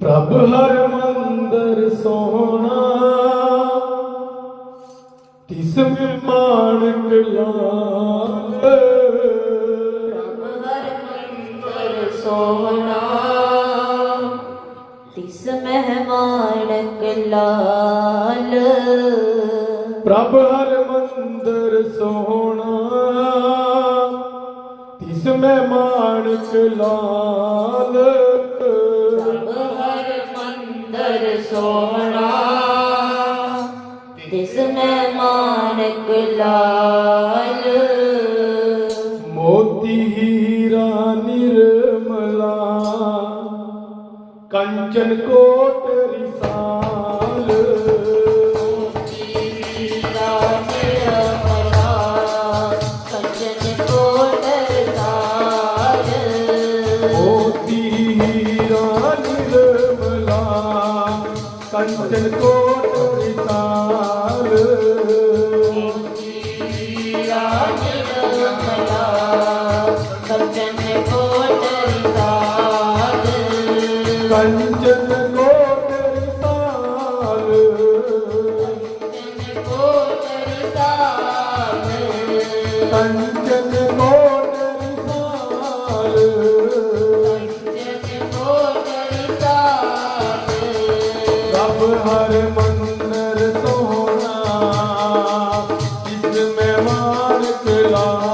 ਪ੍ਰਭ ਹਰ ਮੰਦਰ ਸੋਹਣਾ ਤਿਸ ਮੇ ਮਾਨਕ ਲਾਂਦੇ ਪ੍ਰਭ ਹਰ ਮੰਦਰ ਸੋਹਣਾ ਤਿਸ ਮਹਿਮਾਨਕ ਲਾਲ ਪ੍ਰਭ ਹਰ ਮੰਦਰ ਸੋਹਣਾ ਤਿਸ ਮਹਿਮਾਨਕ ਲਾਲ ਸੋਹਣਾ ਤਿਸ ਮੈਂ ਮਾਨਕ ਲਾਲ। ਮੋਤੀ ਹੀਰਾ ਨਿਰਮਲਾ ਕੰਚਨ ਕੋ ਮਹਿਮਾਨ ਕਲਾ।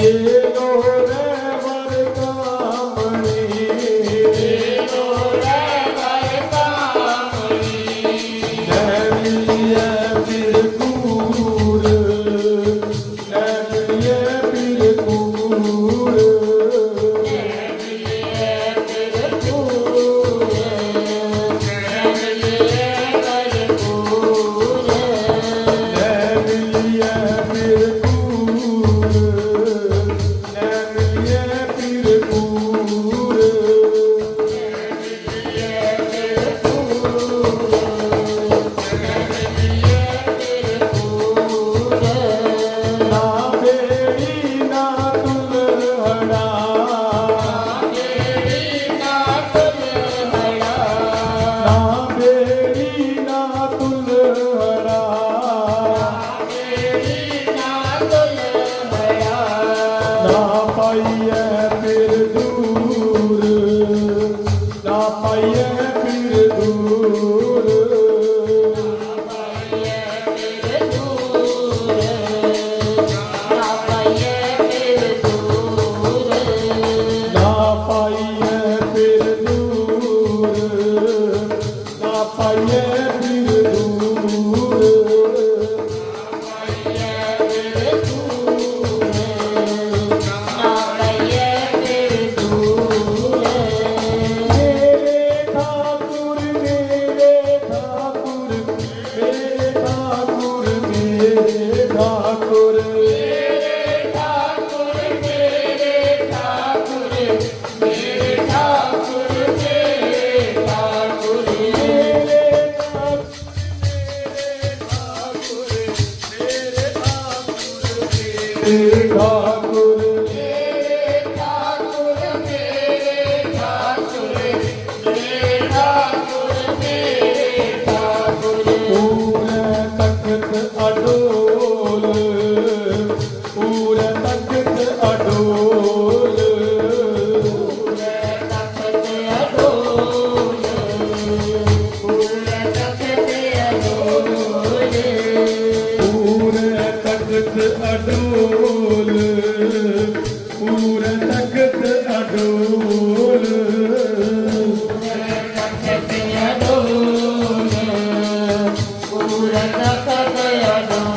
yeah. Yeah, yeah, yeah.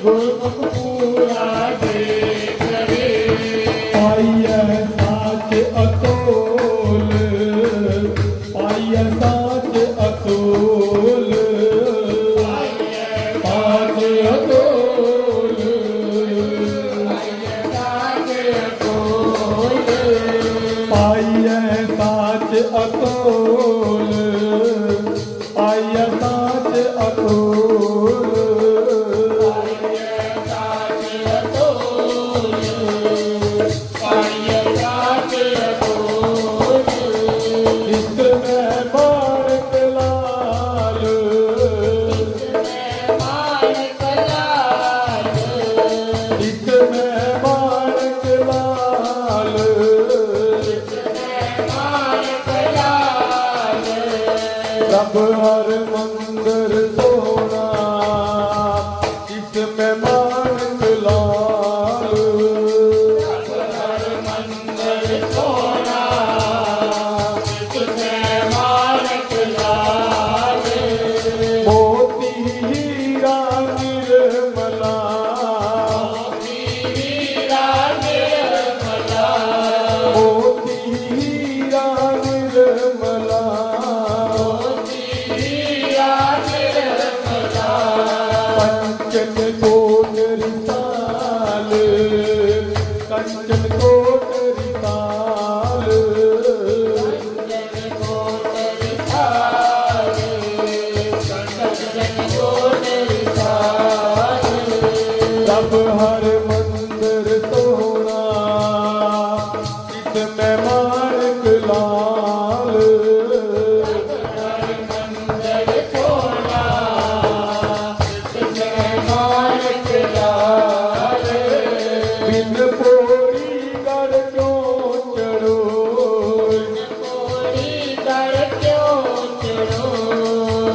Whoa. Moti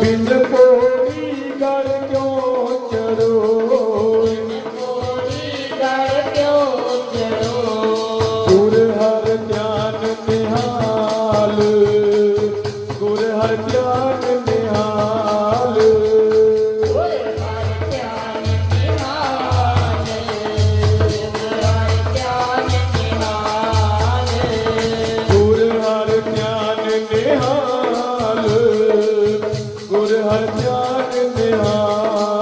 I've been the ਗੁਰ ਹਰ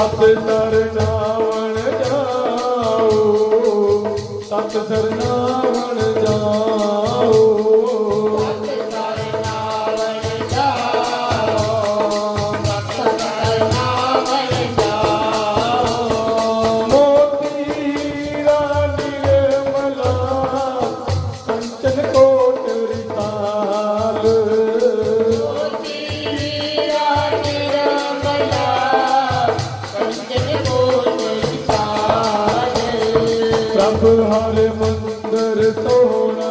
ਸਤ ਨਰ ਨਾਵਣ ਜਾਓ। ਸਤ ਸਰਨਾਵਣ ਜਾਓ। ਪ੍ਰਭ ਮੰਦਰ ਸੋਹਣਾ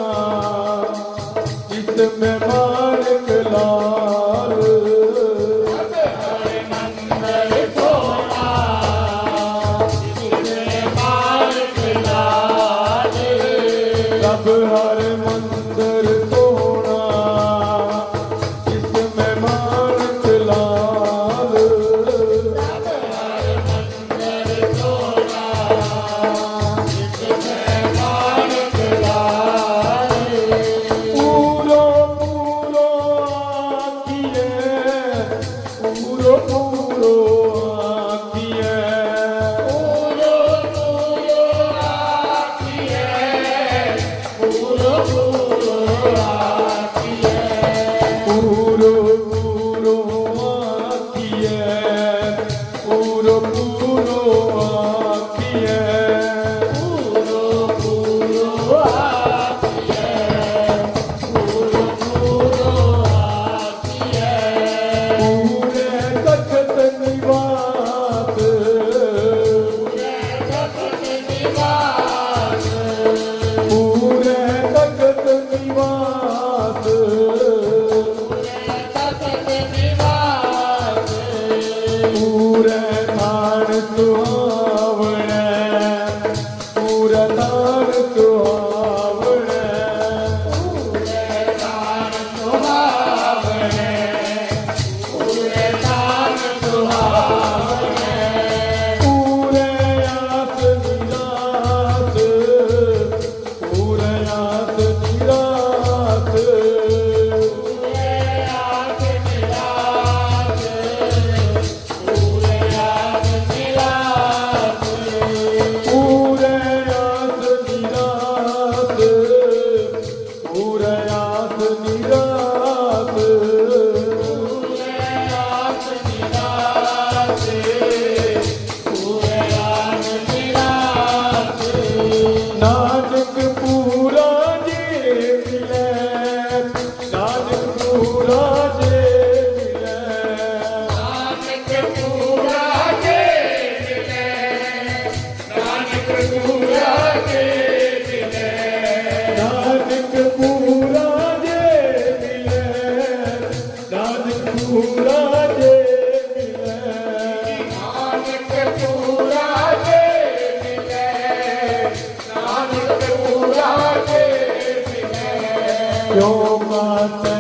ਜਿਸ ਮੈਂ Yo, Mata.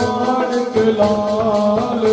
ਮਾਨਕ ਲਾਲ।